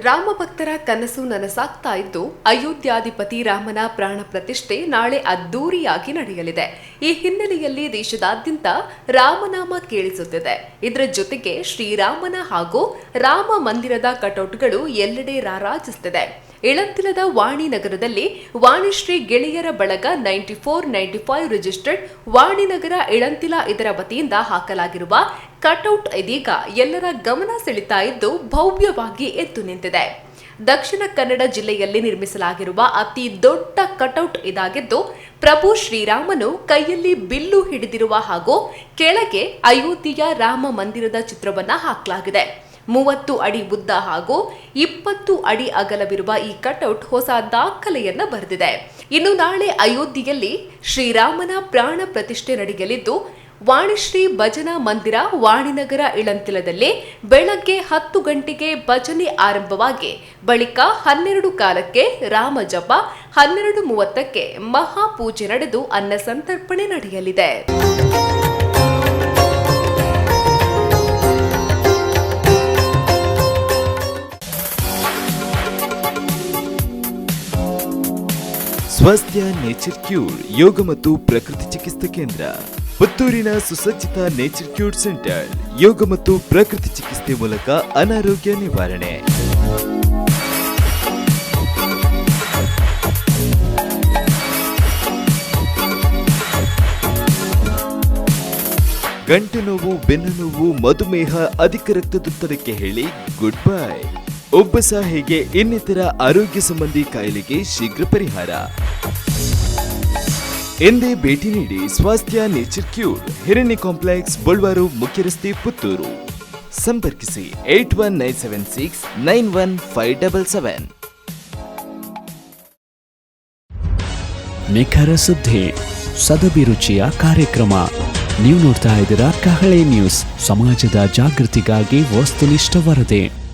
ರಾಮಭಕ್ತರ ಕನಸು ನನಸಾಗ್ತಾ ಇದ್ದು ಅಯೋಧ್ಯಾಧಿಪತಿ ರಾಮನ ಪ್ರಾಣ ಪ್ರತಿಷ್ಠೆ ನಾಳೆ ಅದ್ದೂರಿಯಾಗಿ ನಡೆಯಲಿದೆ. ಈ ಹಿನ್ನೆಲೆಯಲ್ಲಿ ದೇಶದಾದ್ಯಂತ ರಾಮನಾಮ ಕೇಳಿಸುತ್ತಿದೆ. ಇದರ ಜೊತೆಗೆ ಶ್ರೀರಾಮನ ಹಾಗೂ ರಾಮ ಮಂದಿರದ ಕಟೌಟ್ಗಳು ಎಲ್ಲೆಡೆ ರಾರಾಜಿಸುತ್ತಿದೆ. ಇಳಂತಿಲದ ವಾಣಿ ನಗರದಲ್ಲಿ ವಾಣಿಶ್ರೀ ಗೆಳೆಯರ ಬಳಗ ninety four, ninety five registered Vaninagara Ilantila ಇದರ ವತಿಯಿಂದ ಹಾಕಲಾಗಿರುವ ಕಟೌಟ್ ಇದೀಗ ಎಲ್ಲರ ಗಮನ ಸೆಳಿತಾ ಇದ್ದು ಭವ್ಯವಾಗಿ ಎದ್ದು ನಿಂತಿದೆ. ದಕ್ಷಿಣ ಕನ್ನಡ ಜಿಲ್ಲೆಯಲ್ಲಿ ನಿರ್ಮಿಸಲಾಗಿರುವ ಅತಿ ದೊಡ್ಡ ಕಟೌಟ್ ಇದಾಗಿದ್ದು, ಪ್ರಭು ಶ್ರೀರಾಮನು ಕೈಯಲ್ಲಿ ಬಿಲ್ಲು ಹಿಡಿದಿರುವ ಹಾಗೂ ಕೆಳಗೆ ಅಯೋಧ್ಯೆಯ ರಾಮ ಮಂದಿರದ ಚಿತ್ರವನ್ನ ಹಾಕಲಾಗಿದೆ. ಮೂವತ್ತು ಅಡಿ ಉದ್ದ ಹಾಗೂ ಇಪ್ಪತ್ತು ಅಡಿ ಅಗಲವಿರುವ ಈ ಕಟೌಟ್ ಹೊಸ ದಾಖಲೆಯನ್ನ ಬರೆದಿದೆ. ಇನ್ನು ನಾಳೆ ಅಯೋಧ್ಯೆಯಲ್ಲಿ ಶ್ರೀರಾಮನ ಪ್ರಾಣ ಪ್ರತಿಷ್ಠೆ ನಡೆಯಲಿದ್ದು, ವಾಣಿಶ್ರೀ ಭಜನಾ ಮಂದಿರ ವಾಣಿನಗರ ಇಳಂತಿಲದಲ್ಲಿ ಬೆಳಗ್ಗೆ ಹತ್ತು ಗಂಟೆಗೆ ಭಜನೆ ಆರಂಭವಾಗಿ ಬಳಿಕ ಹನ್ನೆರಡು ಕಾಲಕ್ಕೆ ರಾಮ ಜಪ, ಹನ್ನೆರಡು ಮೂವತ್ತಕ್ಕೆ ಮಹಾಪೂಜೆ ನಡೆದು ಅನ್ನ ಸಂತರ್ಪಣೆ ನಡೆಯಲಿದೆ. ಸ್ವಾಸ್ಥ್ಯ, ನೇಚರ್ ಕ್ಯೂರ್, ಯೋಗ ಮತ್ತು ಪ್ರಕೃತಿ ಚಿಕಿತ್ಸಾ ಕೇಂದ್ರ, ಪುತ್ತೂರಿನ ಸುಸಜ್ಜಿತ ನೇಚರ್ ಕ್ಯೂರ್ ಸೆಂಟರ್, ಯೋಗ ಮತ್ತು ಪ್ರಕೃತಿ ಚಿಕಿತ್ಸೆ ಮೂಲಕ ಅನಾರೋಗ್ಯ ನಿವಾರಣೆ. ಗಂಟು ನೋವು, ಬೆನ್ನು ನೋವು, ಮಧುಮೇಹ, ಅಧಿಕ ರಕ್ತದೊತ್ತಡಕ್ಕೆ ಹೇಳಿ ಗುಡ್ ಬೈ. ಒಬ್ಬಸ ಹೇಗೆ ಇನ್ನಿತರ ಆರೋಗ್ಯ ಸಂಬಂಧಿ ಕಾಯಿಲೆಗೆ ಶೀಘ್ರ ಪರಿಹಾರ. ಎಂದೇ ಭೇಟಿ ನೀಡಿ Swasthya nature cure. Hiranya complex Balvaru ಮುಖ್ಯ ರಸ್ತೆ ಪುತ್ತೂರು. ಸಂಪರ್ಕಿಸಿ eight one nine seven six nine one five double seven. ನಿಖರ ಸುದ್ದಿ ಸದಭಿರುಚಿಯ ಕಾರ್ಯಕ್ರಮ. ನೀವು ನೋಡ್ತಾ ಇದ್ದೀರಾ ಕಹಳೆ ನ್ಯೂಸ್. ಸಮಾಜದ ಜಾಗೃತಿಗಾಗಿ ವಸ್ತುನಿಷ್ಠ ವರದಿ.